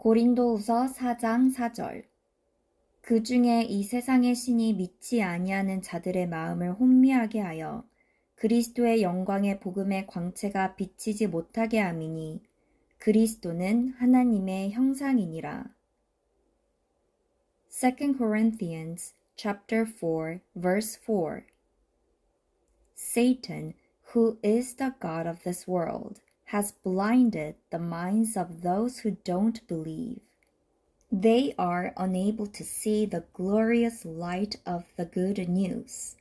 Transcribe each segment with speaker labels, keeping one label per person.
Speaker 1: 고린도후서 4장 4절 그 중에 이 세상의 신이 믿지 아니하는 자들의 마음을 혼미하게 하여 그리스도의 영광의 복음의 광채가 비치지 못하게 함이니 그리스도는 하나님의 형상이니라. 2 Corinthians chapter 4 verse 4 Satan, who is the god of this world, has blinded the minds of those who don't believe. They are unable to see the glorious light of the good news.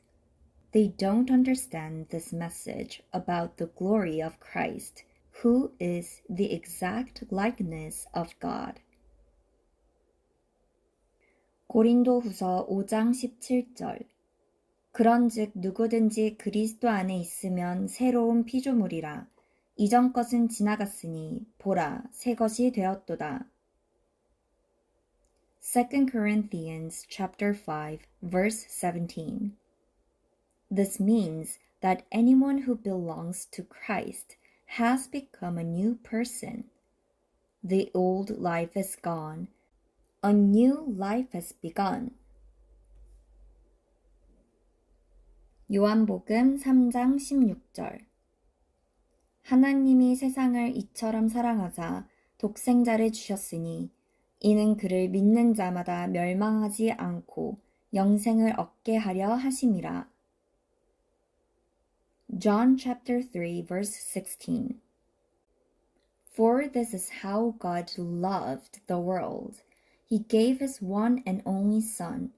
Speaker 1: They don't understand this message about the glory of Christ, who is the exact likeness of God. 고린도후서 5장 17절 그런즉 누구든지 그리스도 안에 있으면 새로운 피조물이라 이전 것은 지나갔으니 보라 새 것이 되었도다. 2 Corinthians chapter 5 verse 17 This means that anyone who belongs to Christ has become a new person. The old life is gone. A new life has begun. 요한복음 3장 16절 하나님이 세상을 이처럼 사랑하사 독생자를 주셨으니 이는 그를 믿는 자마다 멸망하지 않고 영생을 얻게 하려 하심이라. John chapter 3 verse 16 For this is how God loved the world. He gave his one and only Son,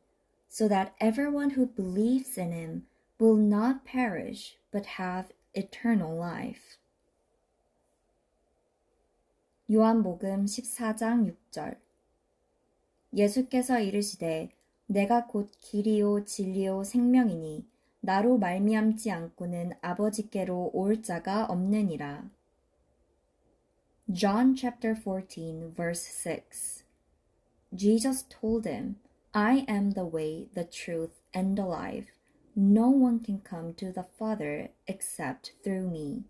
Speaker 1: so that everyone who believes in him will not perish but have eternal life. 요한복음 14장 6절 예수께서 이르시되 내가 곧 길이요 진리요 생명이니 나로 말미암지 않고는 아버지께로 올 자가 없느니라. John chapter 14 verse 6 Jesus told him, I am the way, the truth, and the life. No one can come to the Father except through me.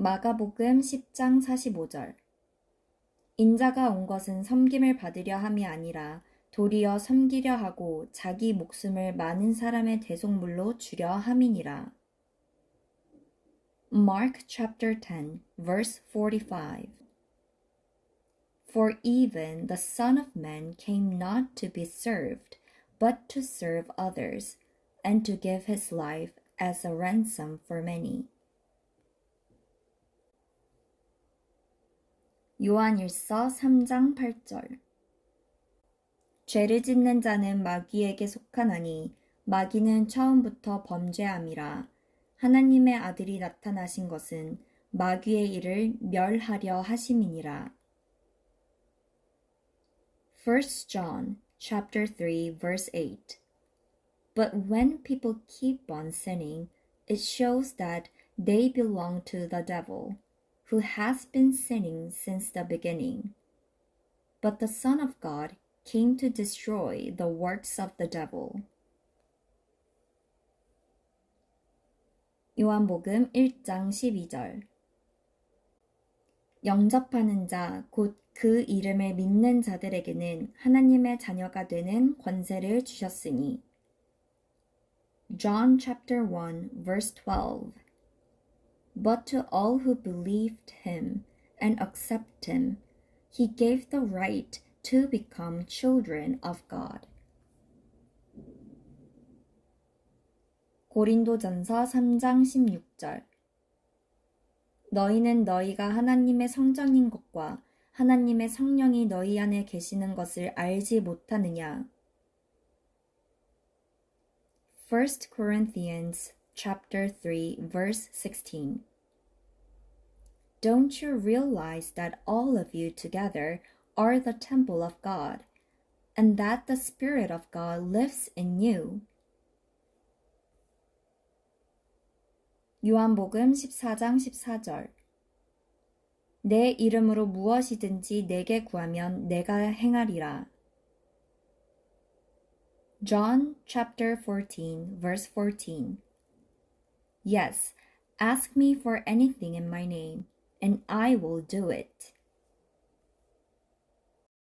Speaker 1: 마가복음 10장 45절 인자가 온 것은 섬김을 받으려 함이 아니라 도리어 섬기려 하고 자기 목숨을 많은 사람의 대속물로 주려 함이니라. Mark chapter 10 verse 45 For even the Son of Man came not to be served, but to serve others, and to give his life as a ransom for many. 요한일서 3장 8절 죄를 짓는 자는 마귀에게 속하나니 마귀는 처음부터 범죄함이라 하나님의 아들이 나타나신 것은 마귀의 일을 멸하려 하심이니라. 1 John chapter 3 verse 8 But when people keep on sinning, it shows that they belong to the devil, who has been sinning since the beginning. But the Son of God came to destroy the works of the devil. 요한복음 1장 12절 영접하는 자, 곧 그 이름을 믿는 자들에게는 하나님의 자녀가 되는 권세를 주셨으니. John chapter 1 verse 12 But to all who believed him and accept him, he gave the right to become children of God. 고린도전서 3장 16절 너희는 너희가 하나님의 성전인 것과 하나님의 성령이 너희 안에 계시는 것을 알지 못하느냐? 1 Corinthians chapter 3 verse 16 Don't you realize that all of you together are the temple of God and that the spirit of God lives in you? 요한복음 14장 14절 내 이름으로 무엇이든지 내게 구하면 내가 행하리라. John chapter 14 verse 14 Yes, ask me for anything in my name, and I will do it.